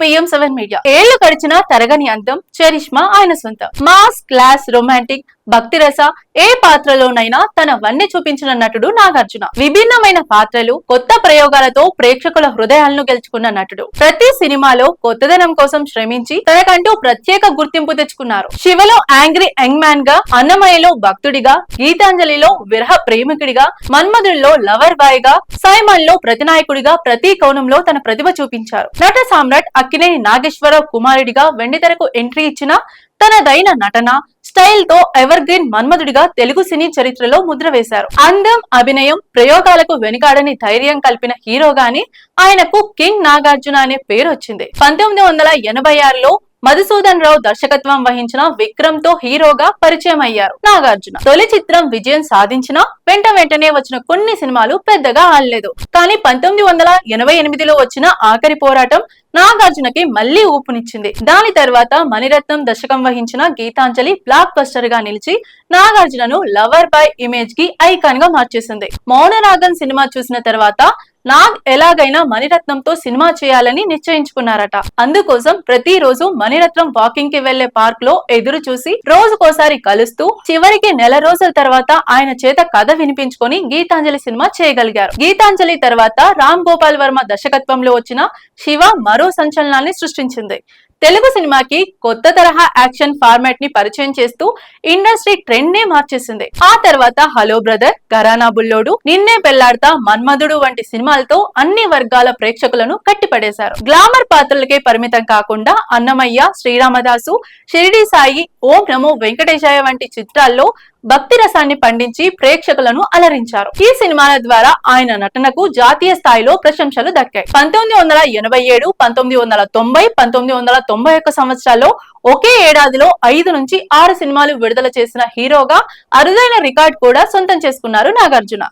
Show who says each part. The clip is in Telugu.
Speaker 1: పిఎం సెవెన్ మీడియా ఏళ్ళు గడిచిన తరగని అంతం చరిష్మా ఆయన సొంతం. మాస్ క్లాస్ రొమాంటిక్ భక్తి రస ఏ పాత్రలోనైనా తన వన్నె చూపించిన నటుడు నాగార్జున. విభిన్నమైన పాత్రలు కొత్త ప్రయోగాలతో ప్రేక్షకుల హృదయాలను గెలుచుకున్న నటుడు. ప్రతి సినిమాలో కొత్తదనం కోసం శ్రమించి తనకంటూ ప్రత్యేక గుర్తింపు తెచ్చుకున్నారు. శివలో యాంగ్రీ యంగ్ మ్యాన్గా అన్నమయ్యలో భక్తుడిగా గీతాంజలిలో విరహ ప్రేమికుడిగా మన్మధుడిలో లవర్ బాయ్గా సైమన్లో ప్రతినాయకుడిగా ప్రతి కోణంలో తన ప్రతిభ చూపించారు. నట సామ్రాట్ అక్కినేని నాగేశ్వరరావు కుమారుడిగా వెండితెరకు ఎంట్రీ ఇచ్చిన తనదైన నటన స్టైల్తో ఎవర్ గ్రీన్ మన్మధుడిగా తెలుగు సినీ చరిత్రలో ముద్ర వేశారు. అందం అభినయం ప్రయోగాలకు వెనుకాడని ధైర్యం కల్పిన హీరోగాని ఆయనకు కింగ్ నాగార్జున అనే పేరు వచ్చింది పంతొమ్మిది వందల ఎనభై ఆరులో మధుసూదన్ రావు దర్శకత్వం వహించిన విక్రమ్తో హీరోగా పరిచయం అయ్యారు నాగార్జున. తొలి చిత్రం విజయం సాధించిన వెంట వెంటనే వచ్చిన కొన్ని సినిమాలు పెద్దగా ఆడలేదు. కానీ పంతొమ్మిది వందల ఎనభై ఎనిమిదిలో వచ్చిన ఆఖరి పోరాటం నాగార్జునకి మళ్ళీ ఊపునిచ్చింది. దాని తర్వాత మణిరత్నం దర్శకం వహించిన గీతాంజలి బ్లాక్ బస్టర్గా నిలిచి నాగార్జునను లవర్ బై ఇమేజ్కి ఐకాన్గా మార్చేసింది. మౌనరాగన్ సినిమా చూసిన తర్వాత నాగ్ ఎలాగైనా మణిరత్నంతో సినిమా చేయాలని నిశ్చయించుకున్నారట. అందుకోసం ప్రతిరోజు మణిరత్నం వాకింగ్కి వెళ్ళే పార్క్లో ఎదురు చూసి రోజుకోసారి కలుస్తూ చివరికి నెల రోజుల తర్వాత ఆయన చేత కథ వినిపించుకొని గీతాంజలి సినిమా చేయగలిగారు. గీతాంజలి తర్వాత రామ్ గోపాల్ వర్మ దర్శకత్వంలో వచ్చిన శివ మరో సంచలనాన్ని సృష్టించింది. తెలుగు సినిమాకి కొత్త తరహా యాక్షన్ ఫార్మాట్ని పరిచయం చేస్తూ ఇండస్ట్రీ ట్రెండ్ నే మార్చేసింది. ఆ తర్వాత హలో బ్రదర్ గరానా బుల్లోడు నిన్నే పెళ్ళాడతా మన్మధుడు వంటి సినిమాలతో అన్ని వర్గాల ప్రేక్షకులను కట్టిపడేశారు. గ్లామర్ పాత్రలకే పరిమితం కాకుండా అన్నమయ్య శ్రీరామదాసు షిరిడి సాయి ఓం నమో వెంకటేశాయ వంటి చిత్రాల్లో భక్తి రసాన్ని పండించి ప్రేక్షకులను అలరించారు. ఈ సినిమాల ద్వారా ఆయన నటనకు జాతీయ స్థాయిలో ప్రశంసలు దక్కాయి. పంతొమ్మిది వందల ఎనభై ఏడు పంతొమ్మిది వందల తొంభై పంతొమ్మిది వందల తొంభై ఒక్క సంవత్సరాల్లో ఒకే ఏడాదిలో ఐదు నుంచి ఆరు సినిమాలు విడుదల చేసిన హీరోగా అరుదైన రికార్డ్ కూడా సొంతం చేసుకున్నారు నాగార్జున.